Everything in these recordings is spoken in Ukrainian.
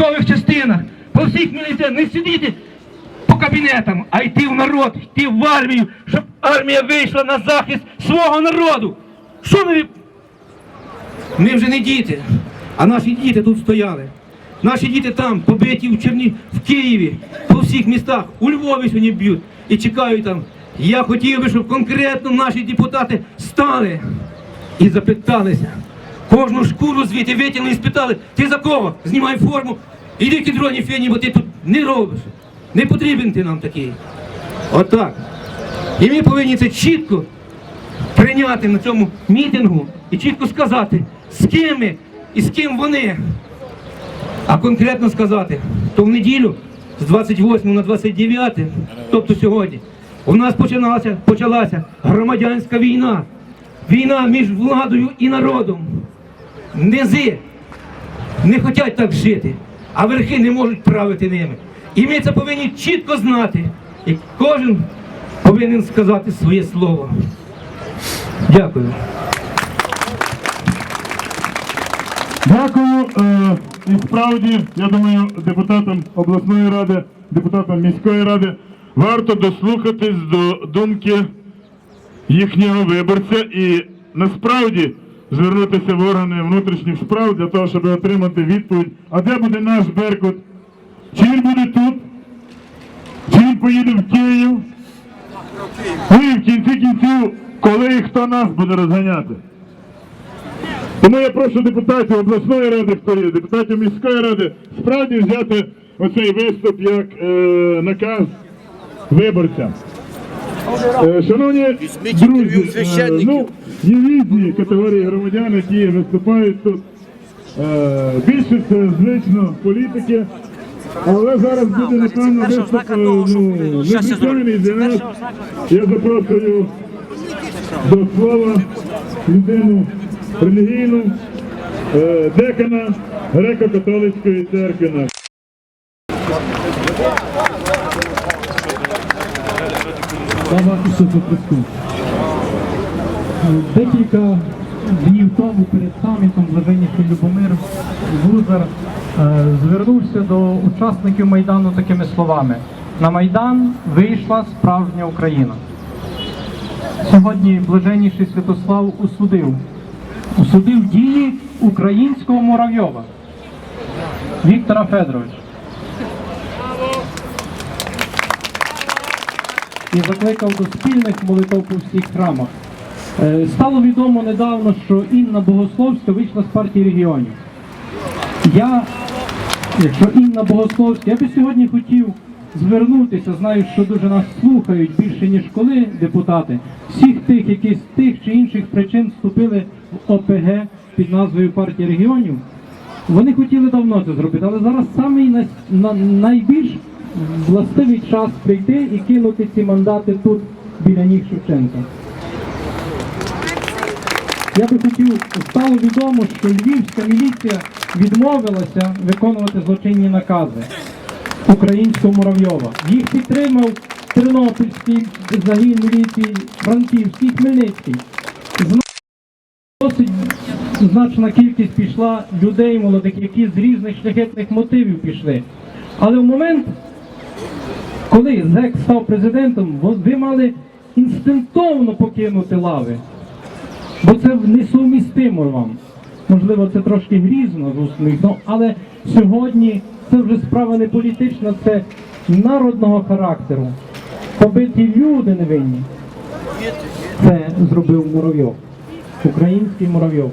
військових частинах, по всіх міліціях, не сидіти по кабінетам, а йти в народ, йти в армію, щоб армія вийшла на захист свого народу. Що ми ми вже не діти, а наші діти тут стояли. Наші діти там побиті в Черні, в Києві, по всіх містах, у Львові сьогодні б'ють і чекають там. Я хотів би, щоб конкретно наші депутати стали і запиталися. Кожну шкуру звідти витягнули і спитали, ти за кого? Знімай форму, іди кідроні фені, бо ти тут не робиш. Не потрібен ти нам такий. Отак. І ми повинні це чітко прийняти на цьому мітингу і чітко сказати, з ким ми і з ким вони. А конкретно сказати, то в неділю з 28 на 29, тобто сьогодні, у нас починалася, почалася громадянська війна. Війна між владою і народом. Низи не хочуть так жити, а верхи не можуть правити ними. І ми це повинні чітко знати. І кожен повинен сказати своє слово. Дякую. Дякую. Е, І справді, я думаю, депутатам обласної ради, депутатам міської ради варто дослухатись до думки їхнього виборця і насправді звернутися в органи внутрішніх справ для того, щоб отримати відповідь, а де буде наш Беркут? Чи він буде тут? Чи він поїде в Київ? Ну і в кінці кінців, коли і хто нас буде розганяти? Тому я прошу депутатів обласної ради, хто є, депутатів міської ради, справді взяти оцей виступ як е, наказ виборця. Е, шановні друзі, в ну, є різні категорії громадян, які виступають тут. Е, більше це звично політики. Але зараз буде напевно виступ е, ну, незвичайний для нас. Я запрошую до слова людину релігійну, е, декана греко-католицької церкви. Слава Ісусу Христу. Декілька днів тому перед самітом Блаженніший Любомир Гузар е, звернувся до учасників Майдану такими словами. На Майдан вийшла справжня Україна. Сьогодні Блаженніший Святослав усудив. Усудив дії українського Муравйова Віктора Федоровича. і закликав до спільних молитов по всіх храмах. Е, Стало відомо недавно, що Інна Богословська вийшла з партії регіонів. Я, якщо Інна Богословська, я би сьогодні хотів звернутися, знаю, що дуже нас слухають більше, ніж коли депутати, всіх тих, які з тих чи інших причин вступили в ОПГ під назвою партії регіонів. Вони хотіли давно це зробити, але зараз самий на, на, найбільш властивий час прийти і кинути ці мандати тут біля ніг Шевченка. Я би хотів, стало відомо, що львівська міліція відмовилася виконувати злочинні накази українського Муравйова. Їх підтримав Тернопільський загін міліції, Франківський, Хмельницький. Досить значна кількість пішла людей молодих, які з різних шляхетних мотивів пішли. Але в момент, коли ЗЕК став президентом, ви мали інстинктовно покинути лави. Бо це несумістимо вам. Можливо, це трошки грізно з усних, ну, але сьогодні це вже справа не політична, це народного характеру. Побиті люди невинні. Це зробив Муравйов. Український Муравйов.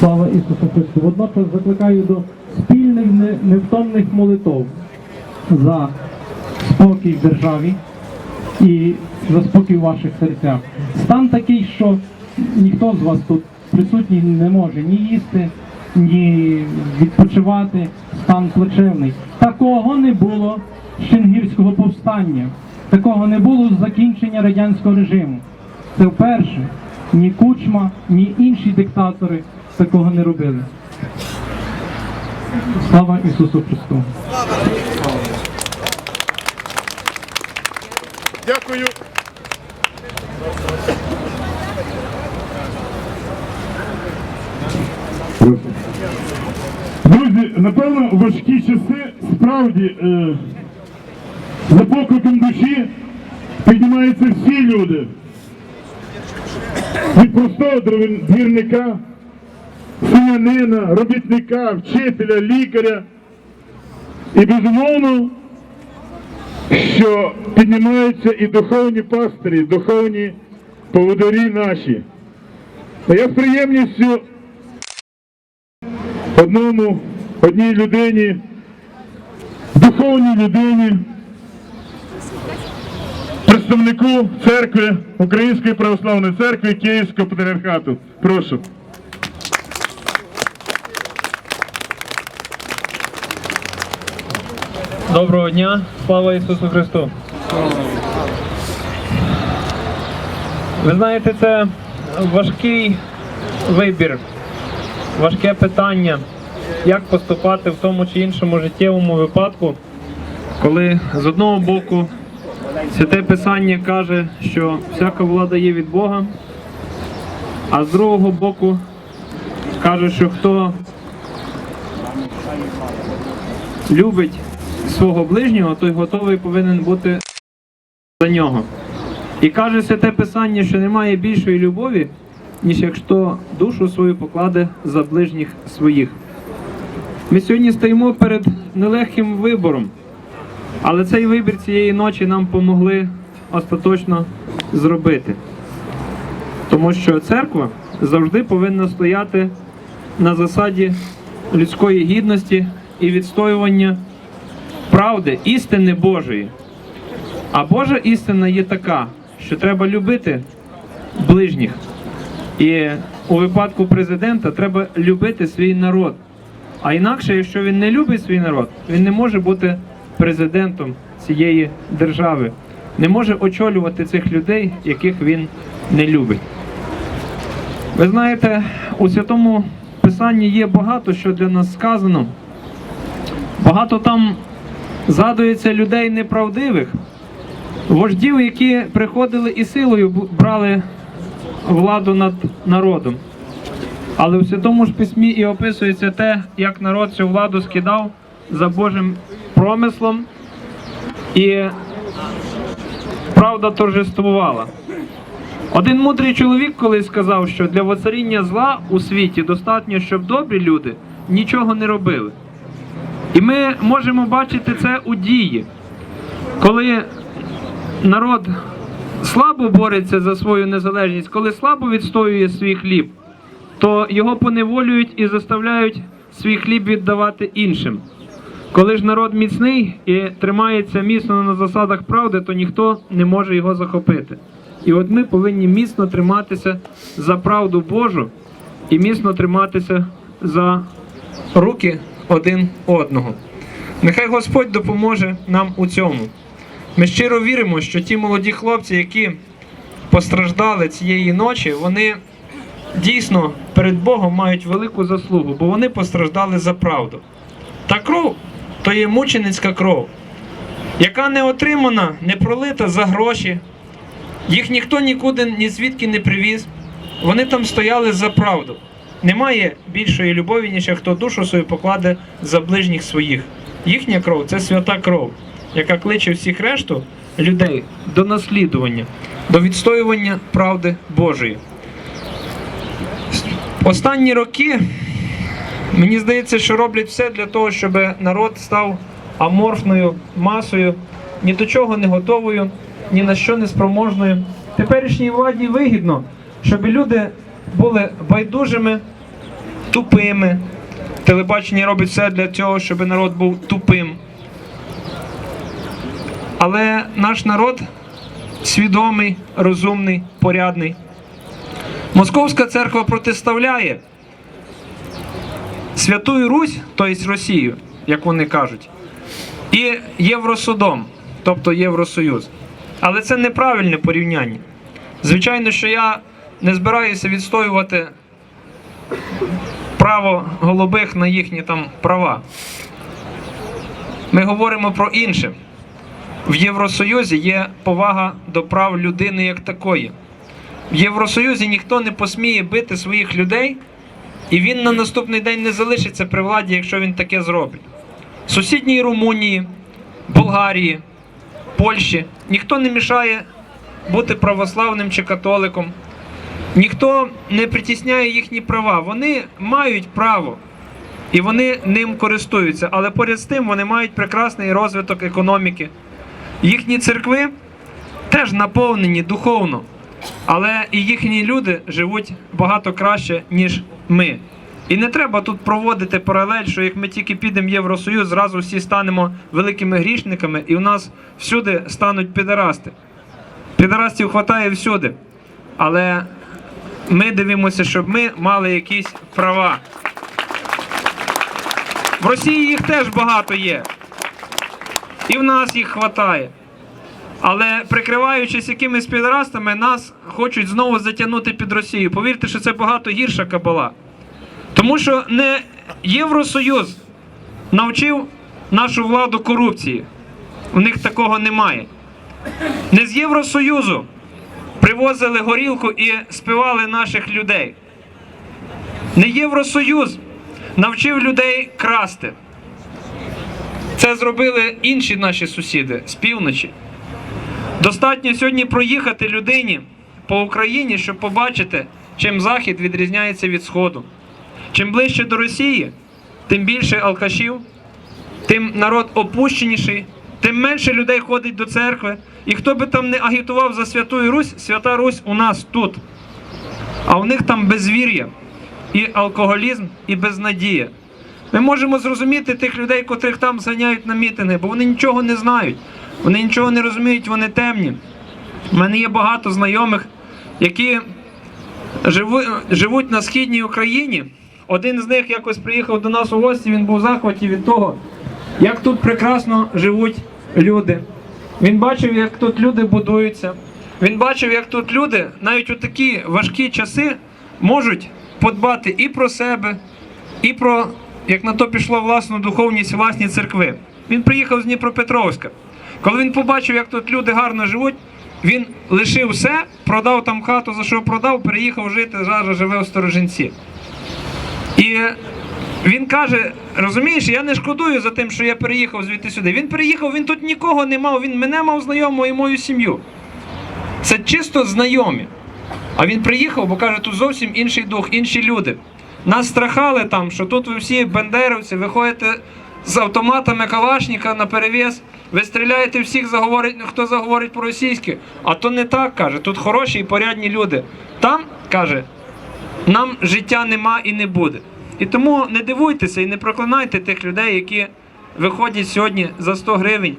Слава Ісусу Христу. Водночас закликаю до спільних невтомних молитов за спокій в державі і за спокій в ваших серцях. Стан такий, що ніхто з вас тут присутній не може ні їсти, ні відпочивати. Стан плачевний. Такого не було з Чингірського повстання. Такого не було з закінчення радянського режиму. Це вперше. Ні Кучма, ні інші диктатори такого не робили. Слава Ісусу Христу! Дякую. Друзі, напевно, важкі часи справді е, за покликом душі піднімаються всі люди. Від простого двірника, селянина, робітника, вчителя, лікаря. І безумовно, що піднімаються і духовні пастирі, духовні поводарі наші. Я з приємністю одному, одній людині, духовній людині, представнику церкви, Української православної церкви Київського патріархату. Прошу. Доброго дня, слава Ісусу Христу. Ви знаєте, це важкий вибір, важке питання, як поступати в тому чи іншому життєвому випадку, коли з одного боку святе Писання каже, що всяка влада є від Бога, а з другого боку каже, що хто любить свого ближнього, той готовий повинен бути за нього. І каже святе Писання, що немає більшої любові, ніж якщо душу свою покладе за ближніх своїх. Ми сьогодні стоїмо перед нелегким вибором, але цей вибір цієї ночі нам помогли остаточно зробити. Тому що церква завжди повинна стояти на засаді людської гідності і відстоювання правди, істини Божої. А Божа істина є така, що треба любити ближніх. І у випадку президента треба любити свій народ. А інакше, якщо він не любить свій народ, він не може бути президентом цієї держави, не може очолювати цих людей, яких він не любить. Ви знаєте, у святому Писанні є багато що для нас сказано. Багато там згадується людей неправдивих, вождів, які приходили і силою брали владу над народом. Але в Святому ж письмі і описується те, як народ цю владу скидав за Божим промислом, і правда торжествувала. Один мудрий чоловік колись сказав, що для воцаріння зла у світі достатньо, щоб добрі люди нічого не робили. І ми можемо бачити це у дії, коли народ слабо бореться за свою незалежність, коли слабо відстоює свій хліб, то його поневолюють і заставляють свій хліб віддавати іншим. Коли ж народ міцний і тримається міцно на засадах правди, то ніхто не може його захопити. І от ми повинні міцно триматися за правду Божу і міцно триматися за руки один одного. Нехай Господь допоможе нам у цьому. Ми щиро віримо, що ті молоді хлопці, які постраждали цієї ночі, вони дійсно перед Богом мають велику заслугу, бо вони постраждали за правду. Та кров то є мученицька кров, яка не отримана, не пролита за гроші. Їх ніхто нікуди ні звідки не привіз. Вони там стояли за правду. Немає більшої любові, ніж хто душу свою покладе за ближніх своїх. Їхня кров це свята кров, яка кличе всіх решту людей до наслідування, до відстоювання правди Божої. Останні роки мені здається, що роблять все для того, щоб народ став аморфною масою, ні до чого не готовою, ні на що не спроможною. Теперішній владі вигідно, щоб люди були байдужими, тупими. Телебачення робить все для цього, щоб народ був тупим. Але наш народ свідомий, розумний, порядний. Московська церква протиставляє Святую Русь, тобто Росію, як вони кажуть, і Євросудом, тобто Євросоюз. Але це неправильне порівняння. Звичайно, що я не збираюся відстоювати право голубих на їхні там права. Ми говоримо про інше. В Євросоюзі є повага до прав людини як такої. В Євросоюзі ніхто не посміє бити своїх людей І він на наступний день не залишиться при владі, якщо він таке зробить. В сусідній Румунії, Болгарії, Польщі ніхто не мішає бути православним чи католиком. Ніхто не притісняє їхні права. Вони мають право і вони ним користуються. Але поряд з тим вони мають прекрасний розвиток економіки. Їхні церкви теж наповнені духовно, але і їхні люди живуть багато краще, ніж ми. І не треба тут проводити паралель, що як ми тільки підемо в Євросоюз, зразу всі станемо великими грішниками, і у нас всюди стануть підарасти. Підарастів хватає всюди. Але ми дивимося, щоб ми мали якісь права. В Росії їх теж багато є. І в нас їх хватає. Але прикриваючись якимись підрастами, нас хочуть знову затягнути під Росію. Повірте, що це багато гірша кабала. Тому що не Євросоюз навчив нашу владу корупції. У них такого немає. Не з Євросоюзу привозили горілку і спивали наших людей. Не Євросоюз навчив людей красти. Це зробили інші наші сусіди з півночі. Достатньо сьогодні проїхати людині по Україні, щоб побачити, чим Захід відрізняється від Сходу. Чим ближче до Росії, тим більше алкашів, тим народ опущеніший, тим менше людей ходить до церкви. І хто би там не агітував за Святу Русь, Свята Русь у нас тут. А у них там безвір'я, і алкоголізм, і безнадія. Ми можемо зрозуміти тих людей, котрих там зганяють на мітинги, бо вони нічого не знають, вони нічого не розуміють, вони темні. У мене є багато знайомих, які живуть на східній Україні. Один з них якось приїхав до нас у гості, він був в захваті від того, як тут прекрасно живуть люди. Він бачив, як тут люди будуються. Він бачив, як тут люди навіть у такі важкі часи можуть подбати і про себе, і про, як на то пішло, власну духовність, власні церкви. Він приїхав з Дніпропетровська. Коли він побачив, як тут люди гарно живуть, він лишив все, продав там хату, за що продав, переїхав жити, зараз живе у Сторожинці. І він каже: розумієш, я не шкодую за тим, що я переїхав звідти сюди. Він переїхав, він тут нікого не мав, він мене мав знайомого і мою сім'ю. Це чисто знайомі. А він приїхав, бо каже, тут зовсім інший дух, інші люди. Нас страхали там, що тут ви всі бандеровці, ви ходите з автоматами Калашника на перевіз, ви стріляєте всіх, заговорить, хто заговорить по-російськи. А то не так каже. Тут хороші і порядні люди. Там каже, нам життя нема і не буде. І тому не дивуйтеся і не проклинайте тих людей, які виходять сьогодні за 100 гривень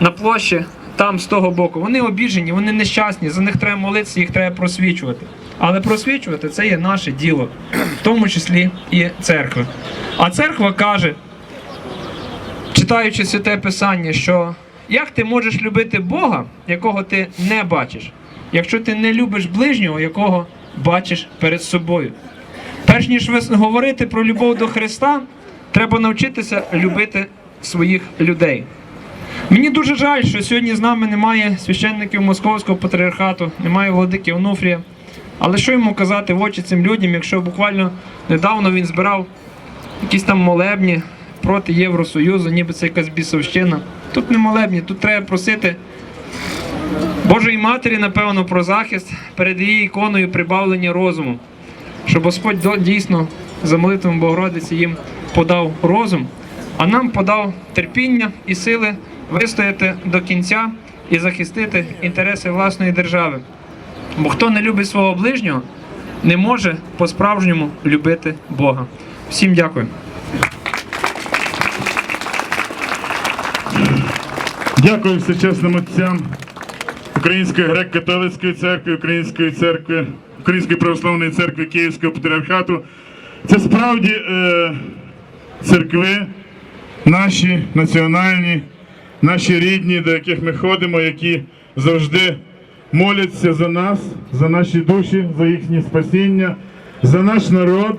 на площі там з того боку. Вони обіжені, вони нещасні, за них треба молитися, їх треба просвічувати. Але просвічувати це є наше діло, в тому числі і церкви. А церква каже, читаючи святе писання, що як ти можеш любити Бога, якого ти не бачиш, якщо ти не любиш ближнього, якого бачиш перед собою. Перш ніж говорити про любов до Христа, треба навчитися любити своїх людей. Мені дуже жаль, що сьогодні з нами немає священників Московського патріархату, немає владики Онуфрія. Але що йому казати в очі цим людям, якщо буквально недавно він збирав якісь там молебні проти Євросоюзу, ніби це якась бісовщина. Тут не молебні, тут треба просити Божої Матері, напевно, про захист перед її іконою прибавлення розуму, щоб Господь дійсно за молитвами Богородиці їм подав розум, а нам подав терпіння і сили вистояти до кінця і захистити інтереси власної держави. Бо хто не любить свого ближнього, не може по-справжньому любити Бога. Всім дякую. Дякую всечесним отцям Української греко-католицької церкви, Української церкви, Української православної церкви Київського патріархату. Це справді е, церкви, наші національні, наші рідні, до яких ми ходимо, які завжди моляться за нас, за наші душі, за їхнє спасіння, за наш народ,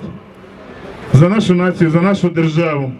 за нашу націю, за нашу державу.